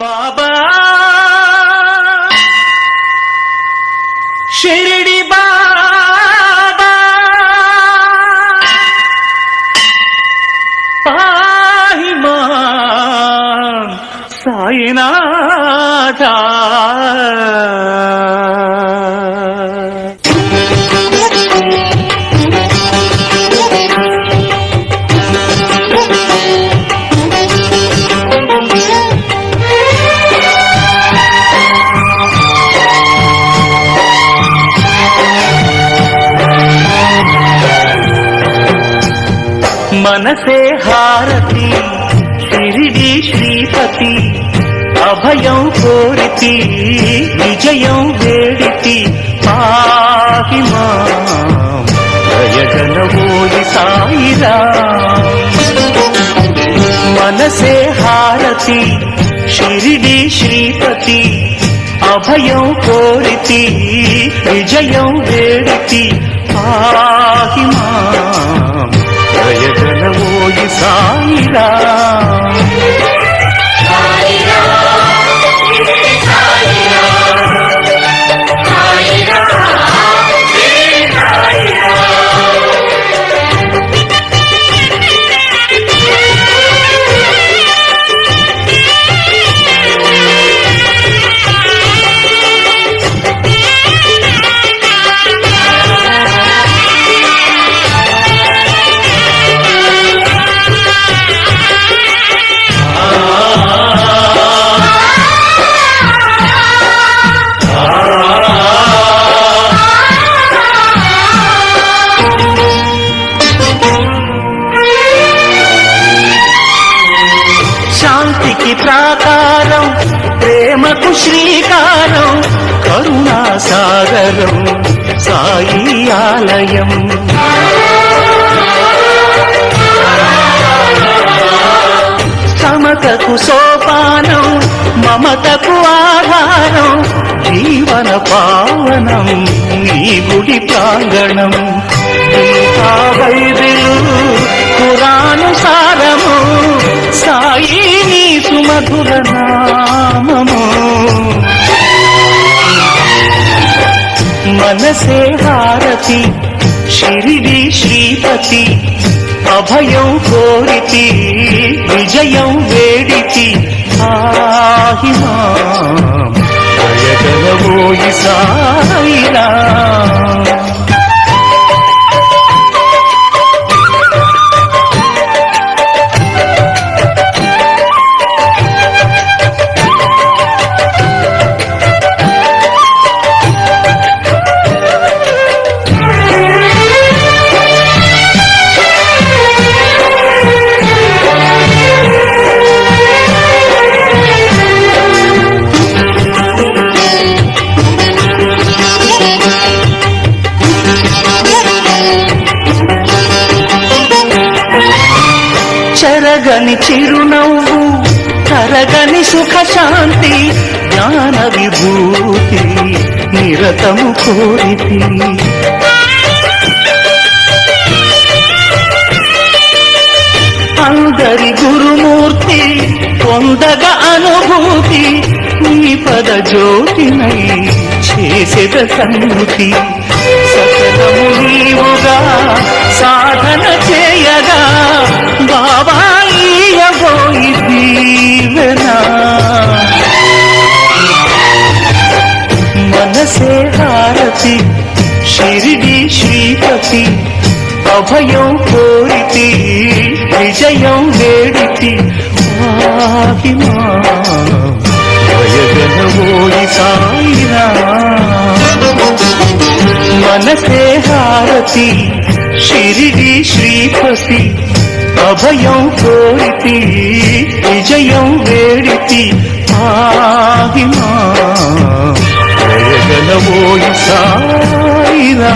బాబా షిరిడి బాబా పాహి మాం మనసే హారతి షిరిడి శ్రీపతి అభయం కోరితి విజయం వేడితి పాహి మాం. దయగలవోయి సాయిరా. మనసే హారతి షిరిడి శ్రీపతి అభయం కోరితి విజయం వేడితి పాహి మా. దయగలవోయి సాయిరా. ప్రేమకు శ్రీకారం కరుణాసాగరం సాయి ఆలయం. సమతకు సోపానం మమతకు ఆధారం జీవన పావనం ఈ గుడి ప్రాంగణం. గీతా బైబిలు పురాణ సారము సాయి నీ సుమధుర నామము. మనసే హారతి షిరిడి శ్రీపతి అభయం కోరితి విజయం వేడితి. ఆహి మాం చెరగని చిరునవ్వు కరగని సుఖశాంతి జ్ఞాన విభూతి నిరతము కోరితి. అందరి గురుమూర్తి పొందగ అనుభూతి నీ పద జ్యోతినై చేసేద సంగతి సకలము నీవుగా మనసే హారతి షిరిడి శ్రీపతి అభయం కోరితి విజయం వేడితి ఆహి మాయగలవోయి సాయిరా మనసే హారతి షిరిడి శ్రీపతి అభయం కోరితి విజయం వేడితి ఆహి మాయగలవోయి సాయిరా